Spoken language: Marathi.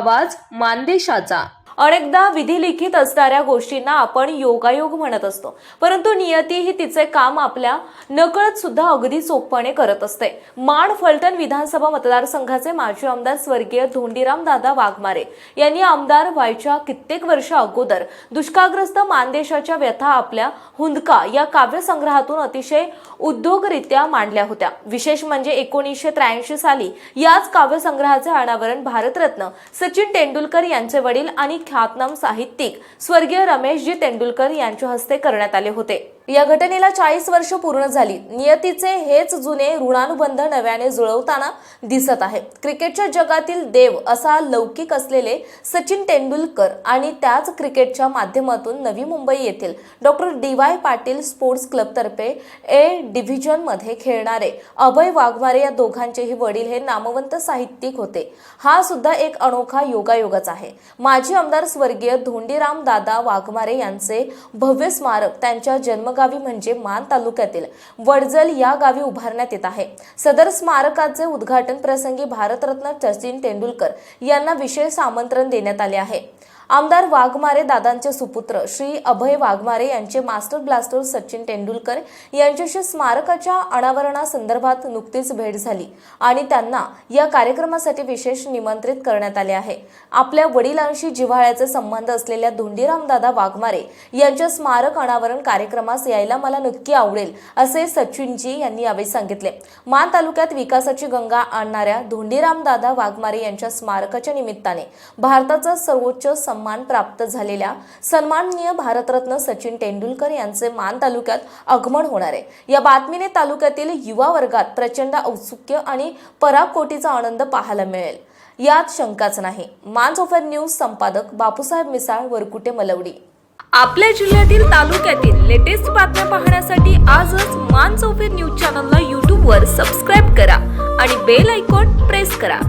आवाज मानदेशाचा. अनेकदा विधिलिखित असणाऱ्या गोष्टींना आपण योगायोग म्हणत असतो. परंतु नियती ही तिचे काम आपल्या नकळत सुद्धा अगदी चोखपणे करत असते. माण फलटण विधानसभा मतदारसंघाचे माजी आमदार स्वर्गीय धोंडीराम दादा वाघमारे यांनी आमदार व्हायच्या कित्येक वर्ष अगोदर दुष्काळग्रस्त मानदेशाच्या व्यथा आपल्या हुंदका या काव्यसंग्रहातून अतिशय उद्योगरित्या मांडल्या होत्या. विशेष म्हणजे एकोणीसशे त्र्याऐंशी साली याच काव्यसंग्रहाचे अनावरण भारतरत्न सचिन तेंडुलकर यांचे वडील आणि ख्यातनाम साहित्यिक स्वर्गीय रमेशजी तेंडुलकर यांच्या हस्ते करण्यात आले होते. या घटनेला चाळीस वर्ष पूर्ण झाली. नियतीचे हेच जुने ऋणानुबंध नव्याने जुळवताना दिसत आहे. क्रिकेटच्या जगातील देव असा लौकिक असलेले सचिन तेंडुलकर आणि त्याच क्रिकेटच्या माध्यमातून नवी मुंबई येथील doctor D Y Patil sports क्लबतर्फे A डिव्हिजनमध्ये खेळणारे अभय वाघमारे या दोघांचेही वडील हे नामवंत साहित्यिक होते. हा सुद्धा एक अनोखा योगायोगच आहे. माजी आमदार स्वर्गीय धोंडीराम दादा वाघमारे यांचे भव्य स्मारक त्यांच्या जन्मगावी म्हणजे मान तालुक्यातील वडजल या गावी उभारण्यात येत आहे. सदर स्मारकाचे उद्घाटन प्रसंगी भारतरत्न सचिन तेंडुलकर यांना विशेष आमंत्रण देण्यात आले आहे. आमदार वाघमारे दादांचे सुपुत्र श्री अभय वाघमारे यांचे मास्टर ब्लास्टर सचिन तेंडुलकर यांच्याशी स्मारकाच्या अनावरणासंदर्भात नुकतीच भेट झाली आणि त्यांना या कार्यक्रमासाठी विशेष निमंत्रित करण्यात आले आहे. आपल्या वडिलांशी जिव्हाळ्याचे संबंध असलेल्या धोंडीराम दादा वाघमारे यांच्या स्मारक अनावरण कार्यक्रमास यायला मला नक्की आवडेल असे सचिनजी यांनी यावेळी सांगितले. मान तालुक्यात विकासाची गंगा आणणाऱ्या धोंडीराम दादा वाघमारे यांच्या स्मारकाच्या निमित्ताने भारताचा सर्वोच्च सन्मान प्राप्त झालेल्या सन्माननीय भारतरत्न सचिन तेंडुलकर यांचे मान तालुक्यात आगमन होणार आहे. या बातमीने तालुक्यातील युवा वर्गात प्रचंड औत्सुक्य आणि पराकोटीचा आनंद पाहायला मिळेल. यात शंकाच नाही. मान्स ऑफर न्यूज संपादक बापूसाहेब मिसाळ वरकुटे मलवडी. आपल्या जिल्ह्यातील तालुक्यातील लेटेस्ट बातम्या पाहण्यासाठी आजच मान्स चौफेर न्यूज चॅनलला यूट्यूबवर सबस्क्राईब करा आणि बेल आयकॉन प्रेस करा.